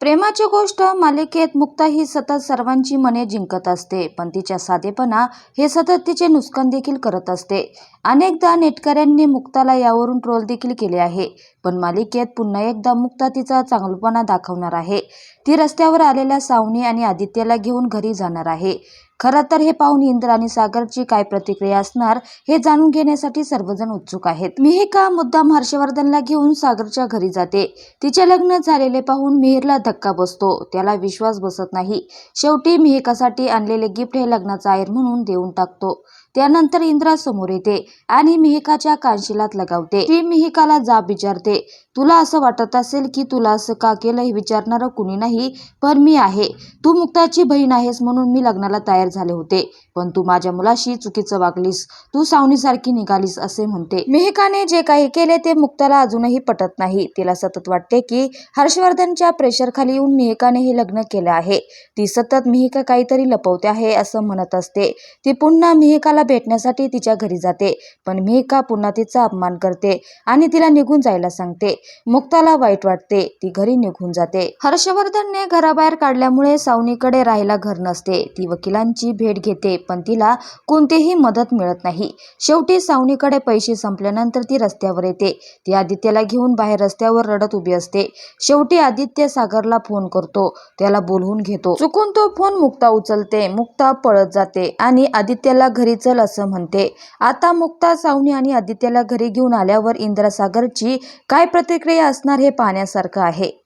प्रेमाची गोष्ट मालिकेत मुक्ता ही सतत सर्वांची मने जिंकत असते पण तिच्या साधेपणा हे सतत तिचे नुकसान देखील करत असते. अनेकदा नेटकऱ्यांनी मुक्ताला यावरून ट्रोल देखील केले आहे पण मालिकेत पुन्हा एकदा मुक्ता तिचा चांगलपणा दाखवणार आहे. ती रस्त्यावर आलेल्या सावनी आणि आदित्यला घेऊन घरी जाणार आहे. खरं तर हे पाहून इंद्र आणि सागरची काय प्रतिक्रिया असणार हे जाणून घेण्यासाठी सर्वजण उत्सुक आहेत. मिहिका मुद्दाम हर्षवर्धनला घेऊन सागरच्या घरी जाते. तिचे लग्न झालेले पाहून मिहिरला धक्का बसतो. त्याला विश्वास बसत नाही. शेवटी मिहिकासाठी आणलेले गिफ्ट हे लग्नाचा आहेर म्हणून देऊन टाकतो. त्यानंतर इंद्रा समोर येते आणि मिहिकाच्या कानशिलात लगावते. ती मिहिकाला जाब विचारते तुला असं वाटत असेल की तुला असं का केलं हे विचारणारं कुणी नाही पण मी आहे. तू मुक्ताची बहीण आहेस म्हणून मी लग्नाला तयार झाले होते. पण तू माझ्या मुलाशी चुकीचं वागलीस. तू सावनीसारखी निघालीस असे म्हणते. मेहकाने जे काही केले ते मुक्ताला अजूनही पटत नाही. तिला सतत वाटते की हर्षवर्धनच्या प्रेशरखाली येऊन मेहकाने हे लग्न केलं आहे. ती सतत मिहिका काहीतरी लपवते आहे असं म्हणत असते. ती पुन्हा मिहिकाला भेटण्यासाठी तिच्या घरी जाते. पण मिहिका पुन्हा तिचा अपमान करते आणि तिला निघून जायला सांगते. मुक्ताला वाईट वाटते. ती घरी निघून जाते. हर्षवर्धनने घराबाहेर काढल्यामुळे सावनीकडे राहायला घर नसते. ती वकिलांची भेट घेते पण तिला कोणतीही मदत मिळत नाही. शेवटी सावनीकडे पैसे संपल्यानंतर ती रस्त्यावर येते. ती आदित्यला घेऊन बाहेर रस्त्यावर रडत उभी असते. शेवटी आदित्य सागरला फोन करतो. त्याला बोलवून घेतो. चुकून तो फोन मुक्ता उचलते. मुक्ता पळत जाते आणि आदित्यला घरी चल असं म्हणते. आता मुक्ता सावनी आणि आदित्यला घरी घेऊन आल्यावर इंद्रासागरची काय प्रतिक्रिया असणार हे पाहण्यासारखं आहे.